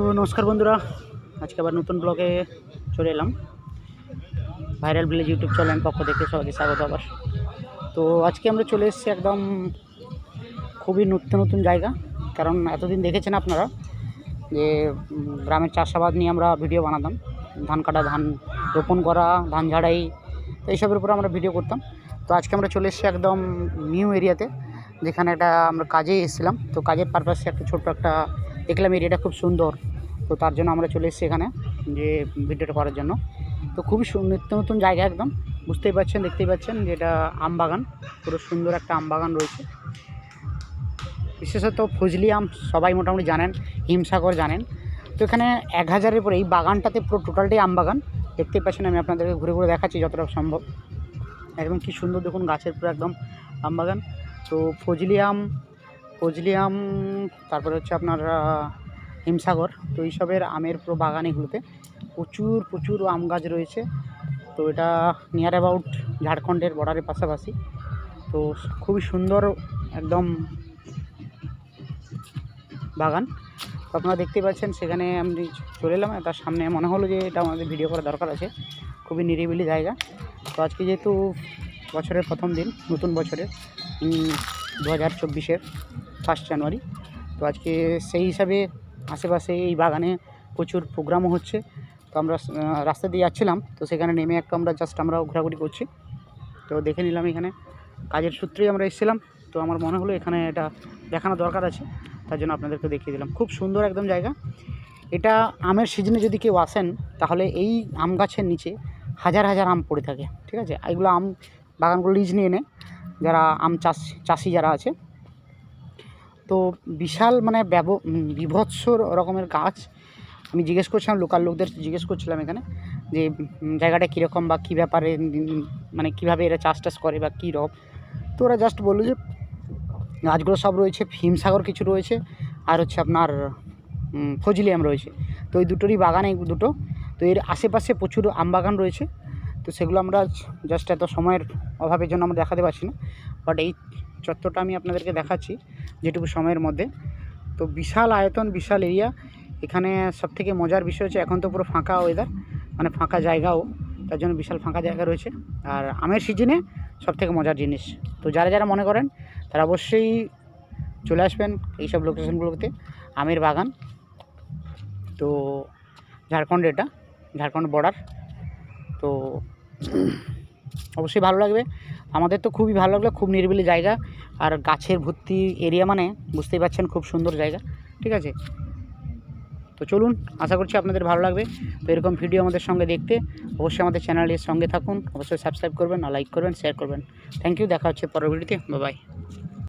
তো নমস্কার বন্ধুরা, আজকে আবার নতুন ব্লগে চলে এলাম। ভাইরাল ভিলেজ ইউটিউব চ্যানেল পক্ষ থেকে সবাইকে স্বাগত আবার। তো আজকে আমরা চলে এসেছি একদম খুবই নতুন নতুন জায়গা। কারণ এতদিন দেখেছেন আপনারা যে গ্রামের চাষাবাদ নিয়ে আমরা ভিডিও বানাতাম। ধান কাটা, ধান রোপণ করা, ধান ঝাড়াই, তো এইসবের উপর আমরা ভিডিও করতাম। তো আজকে আমরা চলে এসেছি একদম নিউ এরিয়াতে যেখানে একটা আমরা কাজে এসেছিলাম। তো কাজের পারপাসে একটা ছোট্ট একটা দেখলাম এরিয়াটা খুব সুন্দর। তো তার জন্য আমরা চলে এসেছি এখানে, যে ভিডিওটা করার জন্য। তো খুবই নিত্য নতুন জায়গা একদম। বুঝতেই পারছেন, দেখতেই পাচ্ছেন যে এটা আম বাগান। পুরো সুন্দর একটা আম বাগান রয়েছে। বিশেষত ফজলি আম সবাই মোটামুটি জানেন, হিমসাগর জানেন। তো এখানে এক হাজারের পরে এই বাগানটাতে পুরো টোটালটাই আম বাগান। দেখতেই পাচ্ছেন, আমি আপনাদেরকে ঘুরে ঘুরে দেখাচ্ছি যতটা সম্ভব। একদম কি সুন্দর দেখুন, গাছের পুরো একদম আম বাগান। তো ফজলি আম ফজলি আম, তারপরে হচ্ছে আপনার হিমসাগর। তো এইসবের আমের পুরো বাগান এগুলোতে। প্রচুর প্রচুর আম গাছ রয়েছে। তো এটা নিয়ার অ্যাবাউট ঝাড়খণ্ডের বর্ডারের পাশাপাশি। তো খুবই সুন্দর একদম বাগান। তো আপনারা দেখতেই পাচ্ছেন, সেখানে আমি চলে এলাম। তার সামনে মনে হলো যে এটা আমাদের ভিডিও করা দরকার আছে। খুবই নিরিবিলি জায়গা। তো আজকে যেহেতু বছরের প্রথম দিন, নতুন বছরের দু হাজার চব্বিশের ফার্স্ট জানুয়ারি তো আজকে সেই হিসাবে আশেপাশে এই বাগানে প্রচুর প্রোগ্রামও হচ্ছে। তো আমরা রাস্তা দিয়ে যাচ্ছিলাম, তো সেখানে নেমে একটা আমরা জাস্ট আমরা ঘোরাঘুরি করছি। তো দেখে নিলাম এখানে কাজের সূত্রেই আমরা এসেছিলাম। তো আমার মনে হলো এখানে এটা দেখানো দরকার আছে, তার জন্য আপনাদেরকে দেখিয়ে দিলাম। খুব সুন্দর একদম জায়গা। এটা আমের সিজনে যদি কেউ আসেন, তাহলে এই আম গাছের নিচে হাজার হাজার আম পড়ে থাকে, ঠিক আছে? এগুলো আম বাগানগুলো লিজ নিয়ে নেয় যারা আম চাষ, চাষি যারা আছে তো বিশাল মানে ব্যব বিভৎস রকমের গাছ। আমি জিজ্ঞেস করছিলাম লোকাল লোকদের জিজ্ঞেস করছিলাম এখানে যে জায়গাটা কীরকম বা কী ব্যাপারে মানে কীভাবে এরা চাষ টাস করে বা কী রকম তো ওরা জাস্ট বলল যে গাছগুলো সব রয়েছে হিমসাগর কিছু রয়েছে আর হচ্ছে আপনার উম, ফজলি আম রয়েছে। তো এই দুটোরই বাগান এই দুটো। তো এর আশেপাশে প্রচুর আম বাগান রয়েছে। তো সেগুলো আমরা জাস্ট এত সময়ের অভাবের জন্য আমরা দেখাতে পারছি না। বাট এই চত্বরটা আমি আপনাদেরকে দেখাচ্ছি যেটুকু সময়ের মধ্যে। তো বিশাল আয়তন, বিশাল এরিয়া এখানে সবথেকে মজার বিষয় হচ্ছে এখন তো পুরো ফাঁকা ওয়েদার মানে ফাঁকা জায়গাও, তার জন্য বিশাল ফাঁকা জায়গা রয়েছে। আর আমের সিজনে সবথেকে মজার জিনিস। তো যারা যারা মনে করেন, তারা অবশ্যই চলে আসবেন এইসব লোকেশনগুলোতে আমের বাগান। তো ঝাড়খণ্ড এটা, ঝাড়খণ্ড বর্ডার তো অবশ্যই ভালো লাগবে। আমাদের তো খুবই ভালো লাগল, খুব নিরিবিলি জায়গা। আর গাছের ভর্তি এরিয়া মানে বুঝতেই পারছেন খুব সুন্দর জায়গা, ঠিক আছে? তো চলুন, আশা করছি আপনাদের ভালো লাগবে। তো এরকম ভিডিও আমাদের সঙ্গে দেখতে। অবশ্যই আমাদের চ্যানেলের সঙ্গে থাকুন, অবশ্যই সাবস্ক্রাইব করবেন লাইক করবেন শেয়ার করবেন। থ্যাংক ইউ দেখা হচ্ছে পরের ভিডিওতে বাই